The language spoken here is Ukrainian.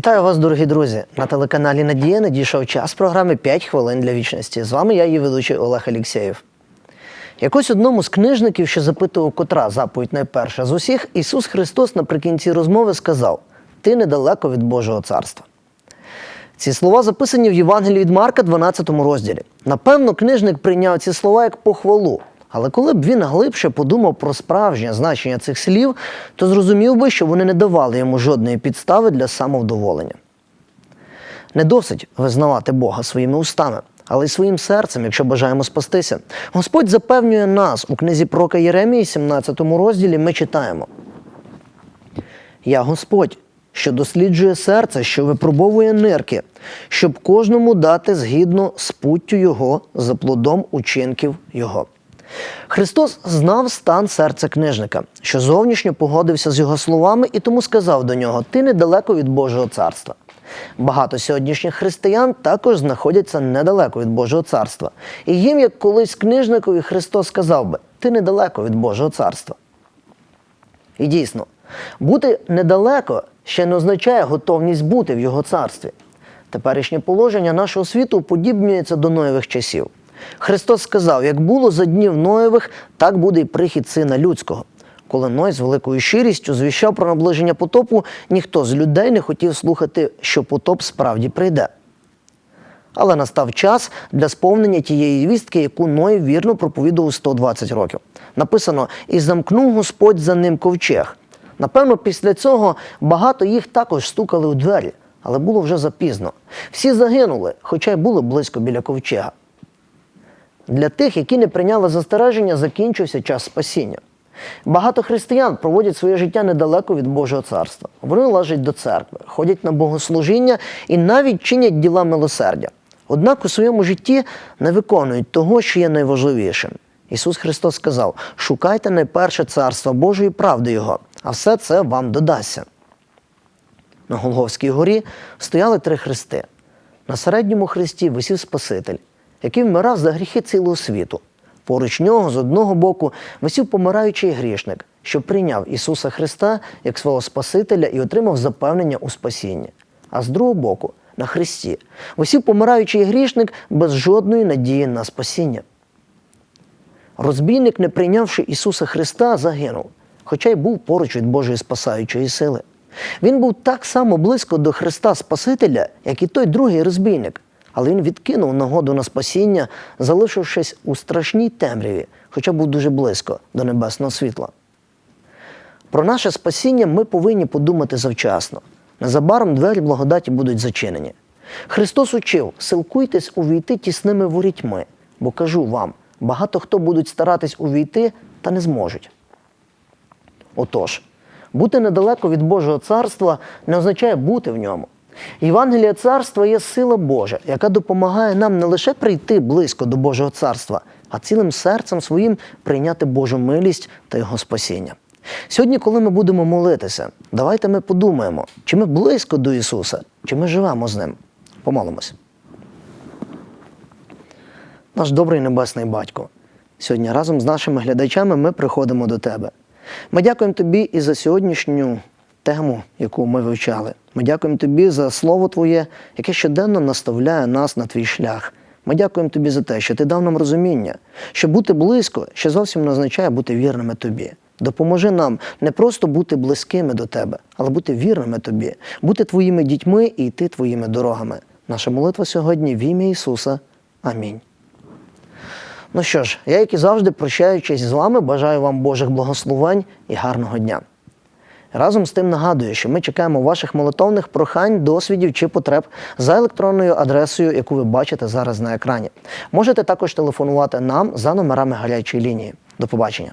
Вітаю вас, дорогі друзі! На телеканалі Надія надійшов час програми «5 хвилин для вічності. З вами я, її ведучий Олег Алєксєєв. Якось одному з книжників, що запитував, котра заповідь найперша з усіх, Ісус Христос наприкінці розмови сказав: Ти недалеко від Божого царства. Ці слова записані в Євангелії від Марка, 12 розділі. Напевно, книжник прийняв ці слова як похвалу. Але коли б він глибше подумав про справжнє значення цих слів, то зрозумів би, що вони не давали йому жодної підстави для самовдоволення. Не досить визнавати Бога своїми устами, але й своїм серцем, якщо бажаємо спастися. Господь запевнює нас у книзі пророка Єремії, 17 розділі, ми читаємо. Я Господь, що досліджує серце, що випробовує нирки, щоб кожному дати згідно з путтю Його за плодом учинків Його. Христос знав стан серця книжника, що зовнішньо погодився з його словами і тому сказав до нього: Ти недалеко від Божого царства. Багато сьогоднішніх християн також знаходяться недалеко від Божого царства. І їм, як колись книжникові, Христос сказав би: Ти недалеко від Божого царства. І дійсно, бути недалеко ще не означає готовність бути в його царстві. Теперішнє положення нашого світу уподібнюється до Ноєвих часів. Христос сказав: як було за днів Ноєвих, так буде й прихід сина людського. Коли Ной з великою щирістю звіщав про наближення потопу, ніхто з людей не хотів слухати, що потоп справді прийде. Але настав час для сповнення тієї вістки, яку Ной вірно проповідував 120 років. Написано: і замкнув Господь за ним ковчег. Напевно, після цього багато їх також стукали у двері, але було вже запізно. Всі загинули, хоча й були близько біля ковчега. Для тих, які не прийняли застереження, закінчився час спасіння. Багато християн проводять своє життя недалеко від Божого царства. Вони лежать до церкви, ходять на богослужіння і навіть чинять діла милосердя. Однак у своєму житті не виконують того, що є найважливішим. Ісус Христос сказав: шукайте найперше царство Божої правди Його, а все це вам додасться. На Голговській горі стояли три хрести. На середньому хресті висів Спаситель, який вмирав за гріхи цілого світу. Поруч нього з одного боку висів помираючий грішник, що прийняв Ісуса Христа як свого Спасителя і отримав запевнення у спасінні. А з другого боку, на Христі, висів помираючий грішник без жодної надії на спасіння. Розбійник, не прийнявши Ісуса Христа, загинув, хоча й був поруч від Божої спасаючої сили. Він був так само близько до Христа Спасителя, як і той другий розбійник, але він відкинув нагоду на спасіння, залишившись у страшній темряві, хоча був дуже близько до небесного світла. Про наше спасіння ми повинні подумати завчасно. Незабаром двері благодаті будуть зачинені. Христос учив: силкуйтесь увійти тісними ворітьми, бо кажу вам, багато хто будуть старатись увійти та не зможуть. Отож, бути недалеко від Божого царства не означає бути в ньому. Євангелія царства є сила Божа, яка допомагає нам не лише прийти близько до Божого царства, а цілим серцем своїм прийняти Божу милість та Його спасіння. Сьогодні, коли ми будемо молитися, давайте ми подумаємо, чи ми близько до Ісуса, чи ми живемо з Ним. Помолимось. Наш добрий небесний батько. Сьогодні разом з нашими глядачами ми приходимо до Тебе. Ми дякуємо Тобі і за сьогоднішню тему, яку ми вивчали. Ми дякуємо Тобі за Слово Твоє, яке щоденно наставляє нас на твій шлях. Ми дякуємо Тобі за те, що Ти дав нам розуміння, що бути близько ще зовсім не означає бути вірними Тобі. Допоможи нам не просто бути близькими до Тебе, але бути вірними Тобі, бути Твоїми дітьми і йти Твоїми дорогами. Наша молитва сьогодні в ім'я Ісуса. Амінь. Ну що ж, я, як і завжди, прощаючись з вами, бажаю вам Божих благословень і гарного дня. Разом з тим нагадую, що ми чекаємо ваших молитовних прохань, досвідів чи потреб за електронною адресою, яку ви бачите зараз на екрані. Можете також телефонувати нам за номерами гарячої лінії. До побачення.